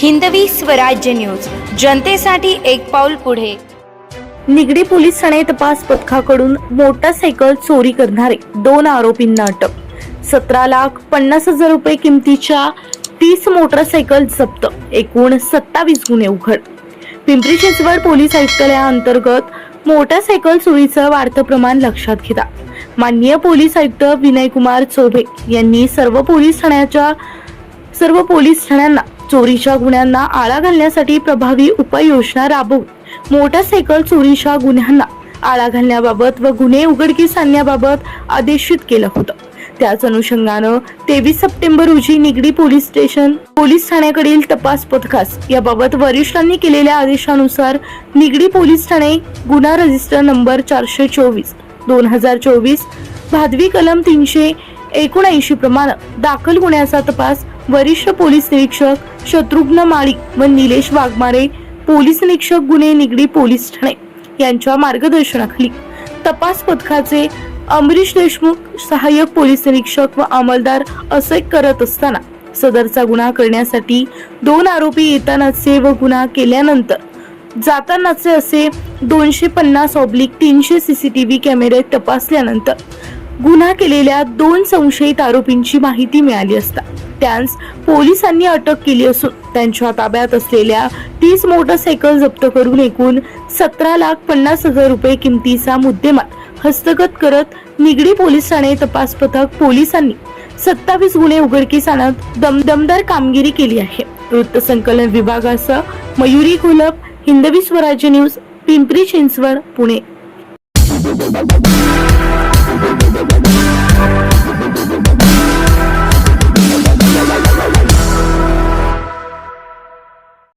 Hindavi Swarajya news. जनतेसाठी एक पाऊल पुढे. निगडी पोलीस ठाणे तपास पथकाकडून मोटारसायकल चोरी करणारे दोन आरोपींना अटक. सतरा लाख पन्नास हजार रुपये किमतीच्या तीस मोटारसायकल जप्त. एकूण सत्तावीस गुन्हे उघड. पिंपरी चिंचवड पोलीस आयुक्तालयाअंतर्गत मोटारसायकल चोरीचं वाढतं प्रमाण लक्षात घेता. माननीय पोलीस आयुक्त विनयकुमार चौबे यांनी सर्व पोलीस ठाण्याच्या सर्व पोलीस ठाण्यांना चोरीच्या गुन्ह्यांना आळा घालण्यासाठी प्रभावी उपाययोजना राबवून मोटरसायकल चोरीच्या गुन्ह्यांना आळा घालण्याबाबत व गुन्हे उघडकीस आणण्याबाबत आदेशित केलं होतं. त्याच अनुषंगानं तेवीस सप्टेंबर रोजी निगडी पोलीस स्टेशन पोलीस ठाण्याकडील तपास पथकास याबाबत वरिष्ठांनी केलेल्या आदेशानुसार निगडी पोलीस ठाणे गुन्हा रजिस्टर नंबर चारशे चोवीस दोन हजार चोवीस भादवी कलम तीनशे एकोणऐंशी प्रमाणे दाखल गुन्ह्याचा तपास वरिष्ठ पोलीस निरीक्षक शत्रुघ्न माळी व निलेश वाघमारे पोलीस निरीक्षक गुन्हे निगडी पोलीस ठाणे यांच्या मार्गदर्शनाखाली. तपास पथकाचे अमरीश देशमुख सहाय्यक पोलीस निरीक्षक व अंमलदार असे करत असताना सदरचा गुन्हा करण्यासाठी दोन आरोपी येतानाचे व गुन्हा केल्यानंतर जातानाचे असे दोनशे पन्नास ऑब्लिक तीनशे सीसीटीव्ही कॅमेरे तपासल्यानंतर गुन्हा केलेल्या दोन संशयित आरोपींची माहिती मिळाली असता. त्यांस पोलिसांनी अटक केली असून त्यांच्या ताब्यात असलेल्या तीस मोटरसायकल जप्त करून एकूण सतरा लाख पन्नास हजार रुपये किमतीचा मुद्देमाल हस्तगत करत निगडी पोलीस ठाणे तपास पथक पोलिसांनी सत्तावीस गुन्हे उघडकीस आणत दम दमदार कामगिरी केली आहे. वृत्तसंकलन विभागासह मयुरी घोलप हिंदवी स्वराज्य न्यूज पिंपरी चिंचवड पुणे.